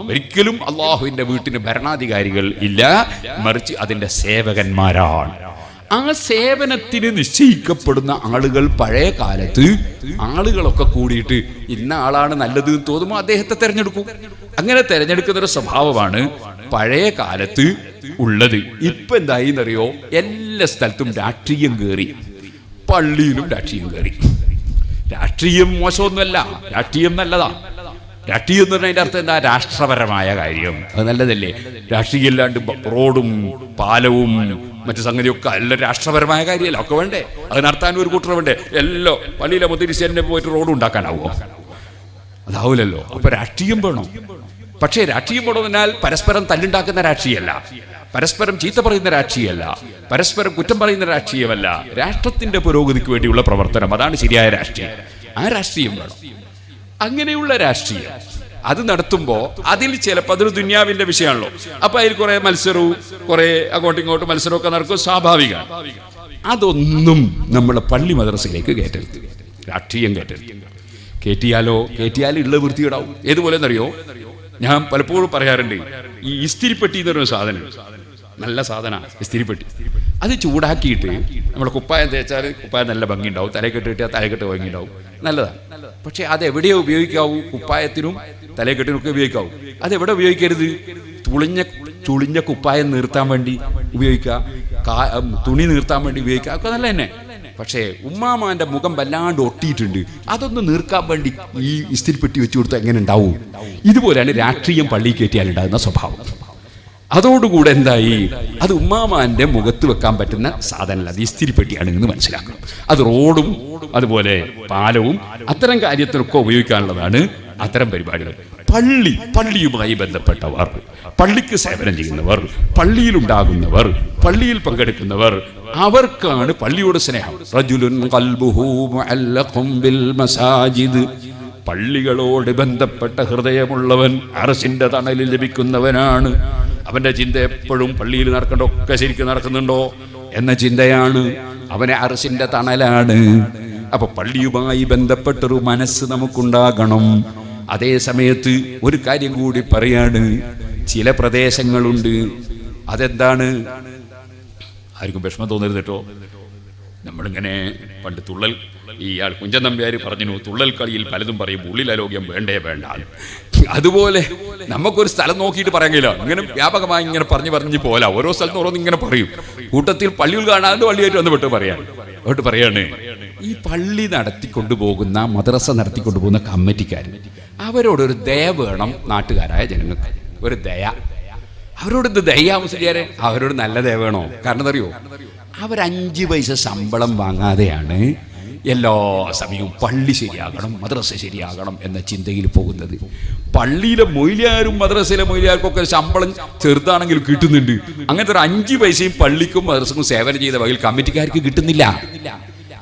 ഒരിക്കലും അള്ളാഹുവിന്റെ വീട്ടിന് ഭരണാധികാരികൾ ഇല്ല. മറിച്ച് അതിന്റെ സേവകന്മാരാണ്. ആ സേവനത്തിന് നിശ്ചയിക്കപ്പെടുന്ന ആളുകൾ പഴയ കാലത്ത് ആളുകളൊക്കെ കൂടിയിട്ട് ഇന്ന ആളാണ് നല്ലത് എന്ന് തോന്നുമ്പോൾ അദ്ദേഹത്തെ തെരഞ്ഞെടുക്കും. അങ്ങനെ തെരഞ്ഞെടുക്കുന്ന ഒരു സ്വഭാവമാണ് പഴയ കാലത്ത് ഉള്ളത്. ഇപ്പൊ എന്തായി എന്നറിയോ എല്ലാ സ്ഥലത്തും രാഷ്ട്രീയം കയറി പള്ളിയിലും രാഷ്ട്രീയം കയറി രാഷ്ട്രീയം മോശമൊന്നുമല്ല. രാഷ്ട്രീയം നല്ലതാ. രാഷ്ട്രീയം എന്ന് പറഞ്ഞാൽ അതിന്റെ അർത്ഥം എന്താ? രാഷ്ട്രപരമായ കാര്യം. അത് നല്ലതല്ലേ? രാഷ്ട്രീയം ഇല്ലാണ്ട് റോഡും പാലവും മറ്റു സംഗതിയൊക്കെ അല്ല രാഷ്ട്രപരമായ കാര്യമല്ല. ഒക്കെ വേണ്ടേ? അത് നടത്താൻ ഒരു കൂട്ടർ വേണ്ടേ? എല്ലോ പള്ളിയിലെ മുതിരിശേനെ പോയിട്ട് റോഡ് ഉണ്ടാക്കാനാവോ? അതാവൂലല്ലോ. അപ്പൊ രാഷ്ട്രീയം വേണം. പക്ഷേ രാഷ്ട്രീയം വേണമെന്നാൽ പരസ്പരം തല്ലുണ്ടാക്കുന്ന രാഷ്ട്രീയമല്ല. പരസ്പരം ചീത്ത പറയുന്ന രാഷ്ട്രീയമല്ല. പരസ്പരം കുറ്റം പറയുന്ന രാഷ്ട്രീയമല്ല. രാഷ്ട്രത്തിന്റെ പുരോഗതിക്ക് വേണ്ടിയുള്ള പ്രവർത്തനം. അതാണ് ശരിയായ രാഷ്ട്രീയം. ആ രാഷ്ട്രീയം വേണം. അങ്ങനെയുള്ള രാഷ്ട്രീയം. അത് നടത്തുമ്പോ അതിൽ ചിലപ്പോൾ അതൊരു ദുന്യാവിന്റെ വിഷയമാണല്ലോ. അപ്പൊ അതിൽ കുറെ മത്സരവും കുറെ അങ്ങോട്ടും ഇങ്ങോട്ടും മത്സരവും ഒക്കെ നടക്കും. സ്വാഭാവികമാണ്. അതൊന്നും നമ്മളെ പള്ളി മദ്രസയിലേക്ക് കയറ്റരുത്. രാഷ്ട്രീയം കയറ്റരുത്. കയറ്റിയാലോ? കയറ്റിയാലും ഉള്ള വൃത്തിയിടാവും ഏതുപോലെ അറിയോ ഞാൻ പലപ്പോഴും പറയാറുണ്ട് ഈ ഇസ്തിരിപ്പെട്ടി എന്ന് പറയുന്ന സാധനം. നല്ല സാധന ഇസ്തിരിപ്പെട്ടി. അത് ചൂടാക്കിയിട്ട് നമ്മൾ കുപ്പായം തേച്ചാൽ കുപ്പായം നല്ല ഭംഗി ഉണ്ടാവും തലക്കെട്ട് കിട്ടിയാൽ തലക്കെട്ട് ഭംഗി ഉണ്ടാവും നല്ലതാണ് പക്ഷേ അത് എവിടെയോ ഉപയോഗിക്കാവൂ? കുപ്പായത്തിനും തലക്കെട്ടിനും ഒക്കെ ഉപയോഗിക്കാവൂ. അത് എവിടെ ഉപയോഗിക്കരുത്? തുളിഞ്ഞ തുളിഞ്ഞ കുപ്പായം നിർത്താൻ വേണ്ടി ഉപയോഗിക്കുക. തുണി നിർത്താൻ വേണ്ടി ഉപയോഗിക്കുക. ഒക്കെ നല്ല തന്നെ. പക്ഷേ ഉമ്മാമാന്റെ മുഖം വല്ലാണ്ട് ഒട്ടിയിട്ടുണ്ട്. അതൊന്ന് നീർക്കാൻ വേണ്ടി ഈ ഇസ്തിരിപ്പെട്ടി വെച്ചു കൊടുത്താൽ എങ്ങനെ ഉണ്ടാവും? ഇതുപോലെയാണ് രാഷ്ട്രീയം പള്ളിയിൽ കയറ്റിയാൽ ഉണ്ടാകുന്ന സ്വഭാവം. അതോടുകൂടെ എന്തായി? അത് ഉമ്മാമാന്റെ മുഖത്ത് വെക്കാൻ പറ്റുന്ന സാധനമല്ല. അത് ഇസ്തിരിപ്പെട്ടിയാണ് എന്ന് മനസ്സിലാക്കണം. അത് റോഡും അതുപോലെ പാലവും അത്തരം കാര്യത്തിനൊക്കെ ഉപയോഗിക്കാനുള്ളതാണ് അത്തരം പരിപാടികൾ. പള്ളി പള്ളിയുമായി ബന്ധപ്പെട്ടവർ പള്ളിക്ക് സേവനം ചെയ്യുന്നവർ പള്ളിയിലുണ്ടാകുന്നവർ പള്ളിയിൽ പങ്കെടുക്കുന്നവർ അവർക്കാണ് പള്ളിയോട് സ്നേഹം. റജുലുൻ മസാജിദ്. പള്ളികളോട് ബന്ധപ്പെട്ട ഹൃദയമുള്ളവൻ അറസിന്റെ തണലിൽ ലഭിക്കുന്നവനാണ്. അവന്റെ ചിന്ത എപ്പോഴും പള്ളിയിൽ നടക്കണ്ടോ ഒക്കെ ശരിക്കും നടക്കുന്നുണ്ടോ എന്ന ചിന്തയാണ് അവനെ അറസിന്റെ തണലാണ്. അപ്പൊ പള്ളിയുമായി ബന്ധപ്പെട്ടൊരു മനസ്സ് നമുക്കുണ്ടാകണം. അതേ സമയത്ത് ഒരു കാര്യം കൂടി പറയാണ്. ചില പ്രദേശങ്ങളുണ്ട്. അതെന്താണ്? ആർക്കും വിഷമം തോന്നരുത് കേട്ടോ. നമ്മളിങ്ങനെ പണ്ട് തുള്ളൽ ആൾ കുഞ്ചൻ നമ്പ്യാർ പറഞ്ഞു തുള്ളൽ കളിയിൽ പലതും പറയും ഉള്ളിലാരോഗ്യം വേണ്ടേ വേണ്ട അതുപോലെ നമുക്കൊരു സ്ഥലം നോക്കിയിട്ട് പറയാൻ ഇങ്ങനെ വ്യാപകമായി ഇങ്ങനെ പറഞ്ഞു പറഞ്ഞു പോല ഓരോ സ്ഥലത്തും ഓരോന്ന് ഇങ്ങനെ പറയും. കൂട്ടത്തിൽ പള്ളികൾ കാണാതെ പള്ളിയായിട്ട് വന്ന് വിട്ട് പറയാം. വിട്ട് പറയാണ് ഈ പള്ളി നടത്തിക്കൊണ്ടു പോകുന്ന മദ്രസ നടത്തിക്കൊണ്ടു പോകുന്ന കമ്മിറ്റിക്കാർ അവരോടൊരു ദയ വേണം നാട്ടുകാരായ ജനങ്ങൾക്ക്. ഒരു ദയ. അവരോട് ഇത് ദയ മുസ്ലിയാരെ? അവരോട് നല്ല ദയ വേണോ? കാരണം അറിയോ? അവർ അഞ്ച് പൈസ ശമ്പളം വാങ്ങാതെയാണ് എല്ലാ സമയവും പള്ളി ശരിയാകണം മദ്രസ ശരിയാകണം എന്ന ചിന്തയിൽ പോകുന്നത്. പള്ളിയിലെ മൊയിലാരും മദ്രസയിലെ മൊയിലാർക്കൊക്കെ ശമ്പളം ചെറുതാണെങ്കിൽ കിട്ടുന്നുണ്ട്. അങ്ങനത്തെ ഒരു അഞ്ച് പൈസയും പള്ളിക്കും മദ്രസക്കും സേവനം ചെയ്ത വകയിൽ കമ്മിറ്റിക്കാർക്ക് കിട്ടുന്നില്ല.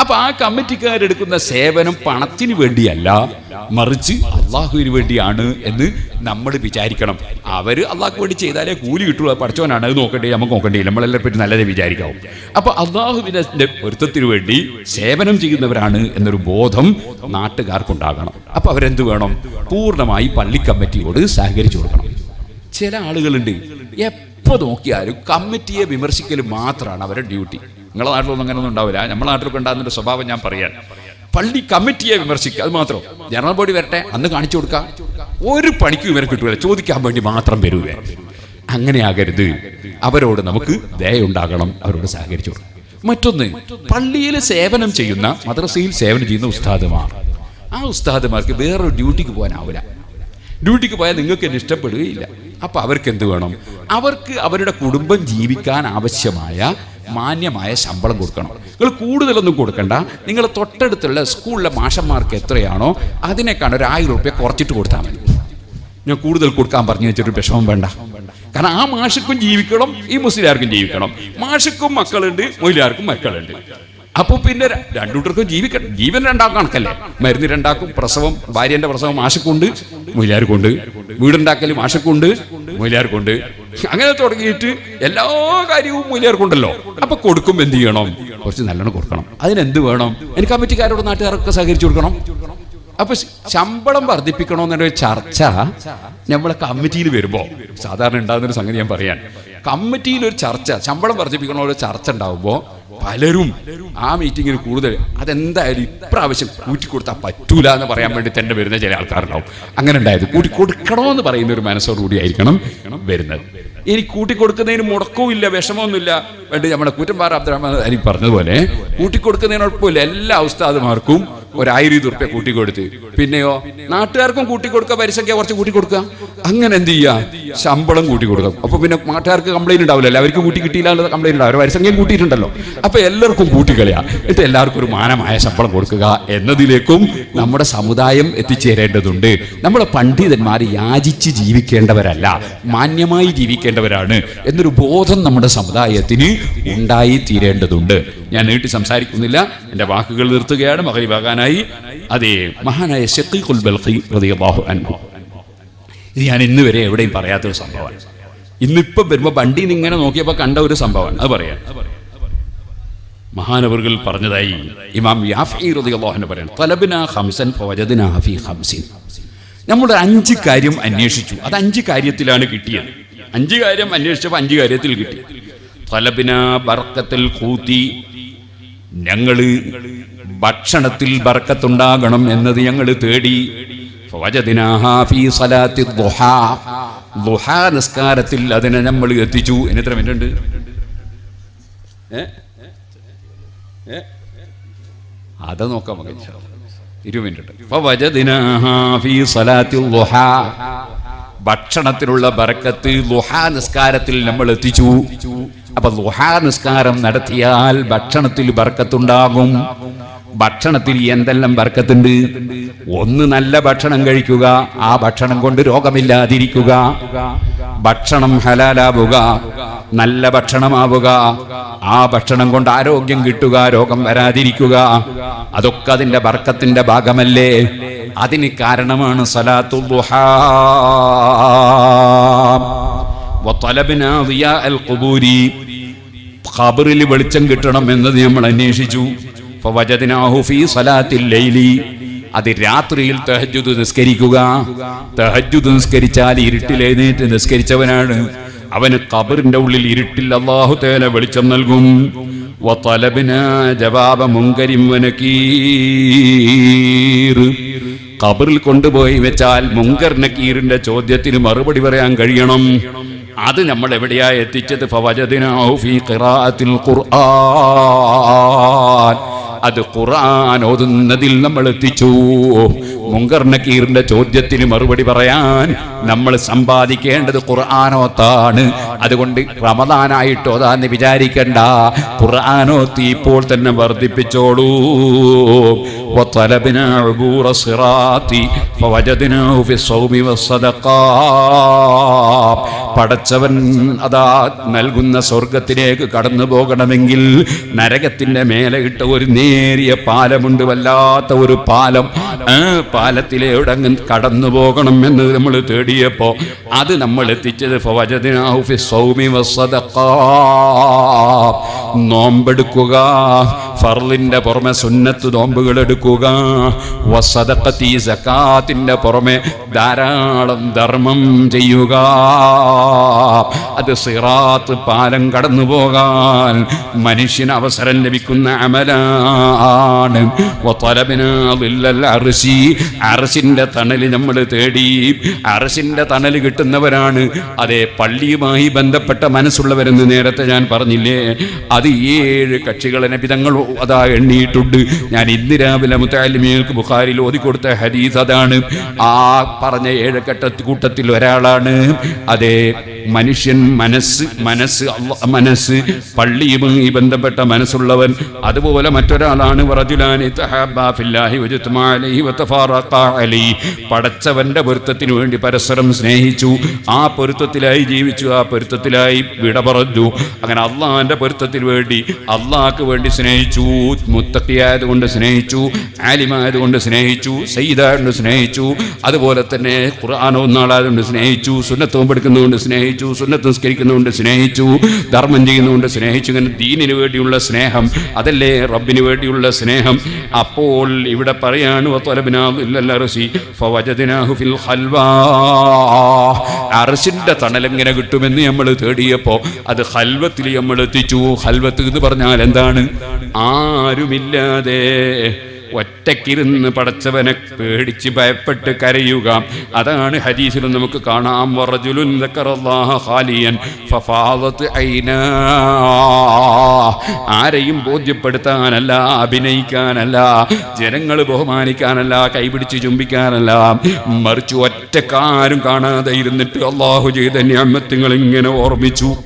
അപ്പൊ ആ കമ്മിറ്റിക്കാരെടുക്കുന്ന സേവനം പണത്തിന് വേണ്ടിയല്ല മറിച്ച് അള്ളാഹുവിന് വേണ്ടിയാണ് എന്ന് നമ്മൾ വിചാരിക്കണം. അവർ അള്ളാഹു വേണ്ടി ചെയ്താലേ കൂലി കിട്ടുള്ളൂ. പഠിച്ചവനാണ്. അത് നോക്കണ്ടേ നമുക്ക് നോക്കണ്ടേ. നമ്മളെല്ലാം പറ്റി നല്ലതേ വിചാരിക്കാവും. അപ്പൊ അള്ളാഹുവിന്റെ പൊരുത്തത്തിന് വേണ്ടി സേവനം ചെയ്യുന്നവരാണ് എന്നൊരു ബോധം നാട്ടുകാർക്കുണ്ടാകണം. അപ്പൊ അവരെന്ത് വേണം? പൂർണമായി പള്ളി കമ്മിറ്റിയോട് സഹകരിച്ചു കൊടുക്കണം. ചില ആളുകളുണ്ട് എപ്പോ നോക്കിയാലും കമ്മിറ്റിയെ വിമർശിക്കൽ മാത്രമാണ് അവരുടെ ഡ്യൂട്ടി. നിങ്ങളുടെ നാട്ടിലൊന്നും അങ്ങനെയൊന്നും ഉണ്ടാവില്ല. നമ്മുടെ നാട്ടിലൊക്കെ ഉണ്ടാകുന്ന സ്വഭാവം ഞാൻ പറയാൻ. പള്ളി കമ്മിറ്റിയെ വിമർശിക്കുക അത് മാത്രം. ജനറൽ ബോഡി വരട്ടെ അന്ന് കാണിച്ചു കൊടുക്കുക ഒരു പണിക്കും ഇവരെ കിട്ടൂല ചോദിക്കാൻ വേണ്ടി മാത്രം വരൂ അങ്ങനെയാകരുത് അവരോട് നമുക്ക് ദയുണ്ടാകണം അവരോട് സഹകരിച്ചു മറ്റൊന്ന് പള്ളിയിൽ സേവനം ചെയ്യുന്ന മദ്രസയിൽ സേവനം ചെയ്യുന്ന ഉസ്താദുമാർ. ആ ഉസ്താദുമാർക്ക് വേറൊരു ഡ്യൂട്ടിക്ക് പോകാനാവില്ല ഡ്യൂട്ടിക്ക് പോയാൽ നിങ്ങൾക്ക് എന്നെ ഇഷ്ടപ്പെടുകയില്ല. അപ്പൊ അവർക്ക് എന്ത് വേണം? അവർക്ക് അവരുടെ കുടുംബം ജീവിക്കാൻ ആവശ്യമായ മാന്യമായ ശമ്പളം കൊടുക്കണം. നിങ്ങൾ കൂടുതലൊന്നും കൊടുക്കണ്ട. നിങ്ങൾ തൊട്ടടുത്തുള്ള സ്കൂളിലെ മാഷന്മാർക്ക് എത്രയാണോ അതിനേക്കാണ് ഒരു ആയിരം റുപ്യ കുറച്ചിട്ട് കൊടുത്താൽ മതി. ഞാൻ കൂടുതൽ കൊടുക്കാൻ പറഞ്ഞു വെച്ചിട്ട് വിഷമം വേണ്ട. കാരണം ആ മാഷക്കും ജീവിക്കണം ഈ മുസ്ലിയാർക്കും ജീവിക്കണം. മാഷക്കും മക്കളുണ്ട് മൊയിലാർക്കും മക്കളുണ്ട്. അപ്പൊ പിന്നെ രണ്ടുകൂട്ടർക്കും ജീവിക്കണം ജീവൻ രണ്ടാക്കും കണക്കല്ലേ? മരുന്ന് രണ്ടാക്കും പ്രസവം ഭാര്യന്റെ പ്രസവം മാഷക്കുണ്ട് മൊയിലാർക്കുണ്ട്. വീടുണ്ടാക്കൽ മാഷക്കുണ്ട് മൊയിലാർക്കുണ്ട്. അങ്ങനെ തുടങ്ങിയിട്ട് എല്ലാ കാര്യവും മൂല്യർക്കുണ്ടല്ലോ അപ്പൊ കൊടുക്കും എന്ത് ചെയ്യണം? കുറച്ച് നല്ലോണം കൊടുക്കണം. അതിനെന്ത് വേണം? എനിക്ക് കമ്മിറ്റിക്കാരോട് നാട്ടുകാരൊക്കെ സഹകരിച്ചു കൊടുക്കണം. അപ്പൊ ശമ്പളം ശമ്പളം വർദ്ധിപ്പിക്കണമെന്നൊരു ചർച്ച നമ്മളെ കമ്മിറ്റിയിൽ വരുമ്പോ സാധാരണ ഉണ്ടാകുന്ന ഒരു സംഗതി ഞാൻ പറയാൻ. കമ്മിറ്റിയിൽ ഒരു ചർച്ച ശമ്പളം വർദ്ധിപ്പിക്കണ ഒരു ചർച്ച ഉണ്ടാവുമ്പോ പലരും ആ മീറ്റിങ്ങിന് കൂടുതൽ അതെന്തായാലും ഇപ്രാവശ്യം കൂട്ടി കൊടുത്താൽ പറ്റൂല എന്ന് പറയാൻ വേണ്ടി തന്നെ വരുന്ന ചില ആൾക്കാരുണ്ടാവും. അങ്ങനെ ഉണ്ടായത് കൂട്ടി പറയുന്ന ഒരു മനസ്സോടുകൂടി ആയിരിക്കണം വരുന്നത്. ഇനി കൂട്ടിക്കൊടുക്കുന്നതിന് മുടക്കവും ഇല്ല വിഷമമൊന്നുമില്ല വേണ്ടി നമ്മുടെ കൂറ്റമ്പാറ അബ്ദുറഹ്മാൻ അലി പറഞ്ഞതുപോലെ കൂട്ടിക്കൊടുക്കുന്നതിന് കുഴപ്പമില്ല എല്ലാ ഉസ്താദുമാർക്കും ഒരായിരം റുപ്യ കൂട്ടിക്കൊടുത്ത്. പിന്നെയോ നാട്ടുകാർക്കും കൂട്ടിക്കൊടുക്കുക പലിശയ്ക്ക് കുറച്ച് കൂട്ടിക്കൊടുക്കുക. അങ്ങനെ എന്ത് ചെയ്യുക ശമ്പളം കൂട്ടി കൊടുക്കും. അപ്പൊ പിന്നെ നാട്ടുകാർക്ക് കംപ്ലൈന്റ് ഉണ്ടാവില്ലല്ലോ. അവർക്ക് കൂട്ടി കിട്ടിയില്ല എന്നുള്ള കംപ്ലൈന്റ് ഉണ്ടാവും അവർ വരിസംഖ്യം കൂട്ടിയിട്ടുണ്ടല്ലോ. അപ്പൊ എല്ലാവർക്കും കൂട്ടിക്കളിയാ. എന്നിട്ട് എല്ലാവർക്കും ഒരു മാനമായ ശമ്പളം കൊടുക്കുക എന്നതിലേക്കും നമ്മുടെ സമുദായം എത്തിച്ചേരേണ്ടതുണ്ട്. നമ്മുടെ പണ്ഡിതന്മാർ യാചിച്ച് ജീവിക്കേണ്ടവരല്ല. മാന്യമായി ജീവിക്കേണ്ടവരാണ് എന്നൊരു ബോധം നമ്മുടെ സമുദായത്തിന് ഉണ്ടായി തീരേണ്ടതുണ്ട് ഞാൻ നീട്ടി സംസാരിക്കുന്നില്ല. എന്റെ വാക്കുകൾ നിർത്തുകയാണ്. മകരിവാകാനായി അതേ മഹാനായ ഷക്കീഖുൽ ബൽഖി റളിയല്ലാഹു അൻഹു. ഇത് ഞാൻ ഇന്ന് വരെ എവിടെയും പറയാത്തൊരു സംഭവമാണ്. ഇന്നിപ്പം വരുമ്പോൾ വണ്ടിയിൽ ഇങ്ങനെ നോക്കിയപ്പോൾ കണ്ട ഒരു സംഭവമാണ്. അത് പറയാം. മഹാനവറുകൾ പറഞ്ഞതായി ഇമാം യാഫി ഫീ ഹംസിൻ നമ്മൾ അഞ്ച് കാര്യം അന്വേഷിച്ചു. അത് അഞ്ച് കാര്യത്തിലാണ് കിട്ടിയത്. അഞ്ച് കാര്യം അന്വേഷിച്ചപ്പോൾ അഞ്ച് കാര്യത്തിൽ കിട്ടി. തലബിന ബർക്കത്തിൽ കൂത്തി ഞങ്ങൾ ഭക്ഷണത്തിൽ ബർക്കത്തുണ്ടാകണം എന്നത് ഞങ്ങൾ തേടി നിസ്കാരത്തിൽ അതിനെ നമ്മൾ എത്തിച്ചു. ഇനി എത്ര മിനിറ്റ് ഉണ്ട്? അത് നോക്കാം. ഇരു മിനിറ്റ്. ഭക്ഷണത്തിലുള്ള ബറക്കത്ത് ലുഹാ നിസ്കാരത്തിൽ നമ്മൾ എത്തിച്ചു. അപ്പൊ ലുഹാ നിസ്കാരം നടത്തിയാൽ ഭക്ഷണത്തിൽ ബർക്കത്തുണ്ടാകും ഭക്ഷണത്തിൽ എന്തെല്ലാം വർക്കത്തുണ്ട് ഒന്ന് നല്ല ഭക്ഷണം കഴിക്കുക ആ ഭക്ഷണം കൊണ്ട് രോഗമില്ലാതിരിക്കുക. ഭക്ഷണം ഹലാലാവുക നല്ല ഭക്ഷണമാവുക ആ ഭക്ഷണം കൊണ്ട് ആരോഗ്യം കിട്ടുക രോഗം വരാതിരിക്കുക. അതൊക്കെ അതിന്റെ വർക്കത്തിന്റെ ഭാഗമല്ലേ? അതിന് കാരണമാണ് സലാത്തു ഖബറിൽ വെളിച്ചം കിട്ടണം എന്നത് നമ്മൾ അന്വേഷിച്ചു. അത് രാത്രിയിൽ തഹജ്ജുദ് നിസ്കരിക്കുക. തഹജ്ജുദ് നിസ്കരിച്ചാൽ ഇരുട്ടിൽ നിസ്കരിച്ചവനാണ്. അവന് കബറിന്റെ ഉള്ളിൽ ഇരുട്ടിൽ അള്ളാഹു തേല വെളിച്ചം നൽകും. ജവാബ മുങ്കരിം കബറിൽ കൊണ്ടുപോയി വെച്ചാൽ മുങ്കർ നക്കീറിന്റെ ചോദ്യത്തിന് മറുപടി പറയാൻ കഴിയണം. അത് നമ്മൾ എവിടെയാ എത്തിച്ചത്? ഫവജദിനാഹു ഫീ ഖിറാഅത്തിൽ ഖുർആൻ. അത് ഖുർആൻ ഓതുന്നതിൽ നമ്മൾ എത്തിച്ചു. മുങ്കർ നക്കീറിന്റെ ചോദ്യത്തിന് മറുപടി പറയാൻ നമ്മൾ സമ്പാദിക്കേണ്ടത് ഖുർആാനോത്താണ് അതുകൊണ്ട് റമദാനായിട്ട് ഓതാന്ന് വിചാരിക്കണ്ട ഖുർആാനോത്തി ഇപ്പോൾ തന്നെ വർദ്ധിപ്പിച്ചോളൂ وطلبنا عبور الصراط فوجدناه في الصوم والصدقات പടച്ചവൻ അതാ നൽകുന്ന സ്വർഗത്തിലേക്ക് കടന്നു പോകണമെങ്കിൽ നരകത്തിന്റെ മേലെ ഇട്ട ഒരു നേരിയ പാലമുണ്ട് വല്ലാത്ത ഒരു പാലം ആ പാലത്തിലൂടെ അങ്ങ് കടന്നു പോകണം എന്ന് നമ്മൾ തേടിയപ്പോ അത് നമ്മൾ എത്തിച്ചത് ഫവജദിനാഹു സ്വൗമി വസ്സദഖാത്ത്. നോമ്പെടുക്കുക ഫർലിന്റെ പുറമെ സുന്നത്ത് നോമ്പുകൾ എടുക്കുക. വസദഖത്തി സക്കാത്തിന്റെ പുറമെ ധാരാളം ധർമ്മം ചെയ്യുക. അത് സിറാത്ത് പാലം കടന്നു പോകാൻ മനുഷ്യന് അവസരം ലഭിക്കുന്ന അമലാണ്. അറിശി അറസിന്റെ തണൽ നമ്മൾ തേടി. അറസിന്റെ തണൽ കിട്ടുന്നവരാണ്. അതേ പള്ളിയുമായി ബന്ധപ്പെട്ട മനസ്സുള്ളവരെന്ന് നേരത്തെ ഞാൻ പറഞ്ഞില്ലേ? അത് ഏഴ് കക്ഷികളെ നബിതങ്ങൾ അതാ എണ്ണിയിട്ടുണ്ട്. ഞാൻ ഇന്ന് രാവിലെ മുത്താലിമികൾക്ക് ബുഖാരിൽ ഓതിക്കൊടുത്ത ഹദീസ് അതാണ്. ആ പറഞ്ഞ ഏഴക്കെട്ട കൂട്ടത്തിൽ ഒരാളാണ്. അതെ മനുഷ്യൻ മനസ്സ് മനസ്സ് മനസ്സ് പള്ളിയുമായി ബന്ധപ്പെട്ട മനസ്സുള്ളവൻ. അതുപോലെ മറ്റൊരാളാണ്. പടച്ചവന്റെ പൊരുത്തത്തിനു വേണ്ടി പരസ്പരം സ്നേഹിച്ചു. ആ പൊരുത്തത്തിലായി ജീവിച്ചു. ആ പൊരുത്തത്തിലായി വിട പറഞ്ഞു അങ്ങനെ അള്ളാഹാന്റെ പൊരുത്തത്തിന് വേണ്ടി അള്ളാഹ്ക്ക് വേണ്ടി സ്നേഹിച്ചു. മുത്തക്കിയായതുകൊണ്ട് സ്നേഹിച്ചു ആലിമായത് കൊണ്ട് സ്നേഹിച്ചു സയ്യിദായതുകൊണ്ട് സ്നേഹിച്ചു അതുപോലെ തന്നെ ഖുർആാനോ നാളായതുകൊണ്ട് സ്നേഹിച്ചു സുന്നത്തവും പഠിക്കുന്നതുകൊണ്ട് സ്നേഹിച്ചു സുന്നത്തും നിസ്കരിക്കുന്നതുകൊണ്ട് സ്നേഹിച്ചു ധർമ്മം ചെയ്യുന്നതുകൊണ്ട് സ്നേഹിച്ചു ഇങ്ങനെ ദീനിന് വേണ്ടിയുള്ള സ്നേഹം അതല്ലേ റബ്ബിന് വേണ്ടിയുള്ള സ്നേഹം? അപ്പോൾ ഇവിടെ പറയാണ് അറസിന്റെ തണലെങ്ങനെ കിട്ടുമെന്ന് നമ്മൾ തേടിയപ്പോ അത് ഹൽവത്തിൽ നമ്മൾ എത്തിച്ചു. ഹൽവത്ത് എന്ന് പറഞ്ഞാൽ എന്താണ്? ആരുമില്ലാതെ ഒറ്റക്കിരുന്ന് പടച്ചവനെ പേടിച്ച് ഭയപ്പെട്ട് കരയുക. അതാണ് ഹദീസിൽ നമുക്ക് കാണാം. ആരെയും ബോധ്യപ്പെടുത്താനല്ല അഭിനയിക്കാനല്ല ജനങ്ങൾ ബഹുമാനിക്കാനല്ല കൈപിടിച്ച് ചുംബിക്കാനല്ല. മറിച്ച് ഒറ്റക്കാരും കാണാതെ ഇരുന്നിട്ട് അള്ളാഹു ചെയ്ത ഞാമത്തുകൾ ഇങ്ങനെ ഓർമ്മിച്ചു.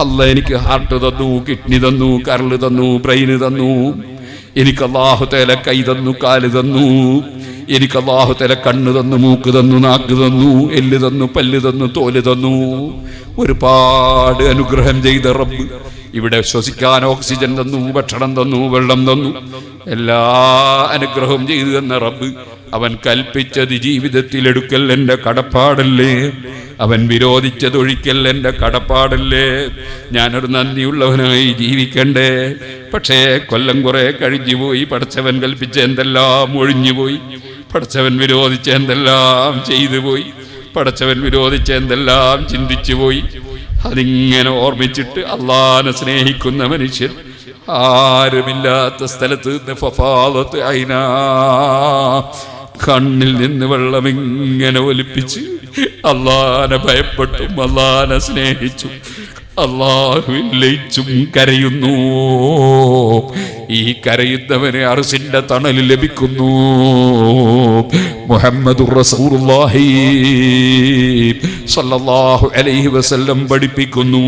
അല്ല എനിക്ക് ഹാർട്ട് തന്നു കിഡ്നി തന്നു കരൾ തന്നു ബ്രെയിന് തന്നു. എനിക്ക് അള്ളാഹു തേല കൈ തന്നു കാൽ തന്നു. എനിക്ക് അള്ളാഹു തേല കണ്ണു തന്നു മൂക്ക് തന്നു നാക്ക് തന്നു എല്ല് തന്നു പല്ല് തന്നു തോൽ തന്നു. ഒരുപാട് അനുഗ്രഹം ചെയ്ത റബ്ബ് ഇവിടെ ശ്വസിക്കാൻ ഓക്സിജൻ തന്നു ഭക്ഷണം തന്നു വെള്ളം തന്നു. എല്ലാ അനുഗ്രഹവും ചെയ്തു തന്ന റബ്ബ് അവൻ കൽപ്പിച്ചത് ജീവിതത്തിൽ എടുക്കൽ എന്റെ കടപ്പാടല്ലേ? അവൻ വിരോധിച്ചതൊഴിക്കൽ എന്റെ കടപ്പാടല്ലേ? ഞാനൊരു നന്ദിയുള്ളവനായി ജീവിക്കണ്ടേ? പക്ഷേ കൊല്ലം കുറെ കഴിഞ്ഞു പോയി പഠിച്ചവൻ കൽപ്പിച്ച എന്തെല്ലാം ഒഴിഞ്ഞുപോയി. പഠിച്ചവൻ വിരോധിച്ച എന്തെല്ലാം ചെയ്തു പോയി പഠിച്ചവൻ വിരോധിച്ച എന്തെല്ലാം ചിന്തിച്ചു പോയി അതിങ്ങനെ ഓർമ്മിച്ചിട്ട് അള്ളാനെ സ്നേഹിക്കുന്ന മനുഷ്യൻ ആരുമില്ലാത്ത സ്ഥലത്ത് നിന്ന് കണ്ണിൽ നിന്ന് വെള്ളം ഇങ്ങനെ ഒലിപ്പിച്ച് അള്ളാനെ ഭയപ്പെട്ടും. അള്ളാനെ സ്നേഹിച്ചു. അള്ളാഹുവിൽ ലയിച്ചും കരയുന്നു. ഈ കരയുന്നവനെ അറസിന്റെ തണൽ ലഭിക്കുന്നു. മുഹമ്മദ് അലൈഹി വസല്ലം പഠിപ്പിക്കുന്നു.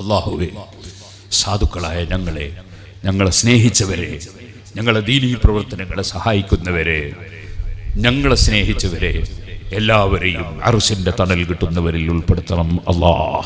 അള്ളാഹുവേ സാധുക്കളായ ഞങ്ങളെ ഞങ്ങളെ സ്നേഹിച്ചവരെ ഞങ്ങളെ ദീനീ പ്രവർത്തനങ്ങളെ സഹായിക്കുന്നവരെ ഞങ്ങളെ സ്നേഹിച്ചവരെ എല്ലാവരെയും അറുസിന്റെ തണൽ കിട്ടുന്നവരിൽ ഉൾപ്പെടുത്തണം. അല്ലാ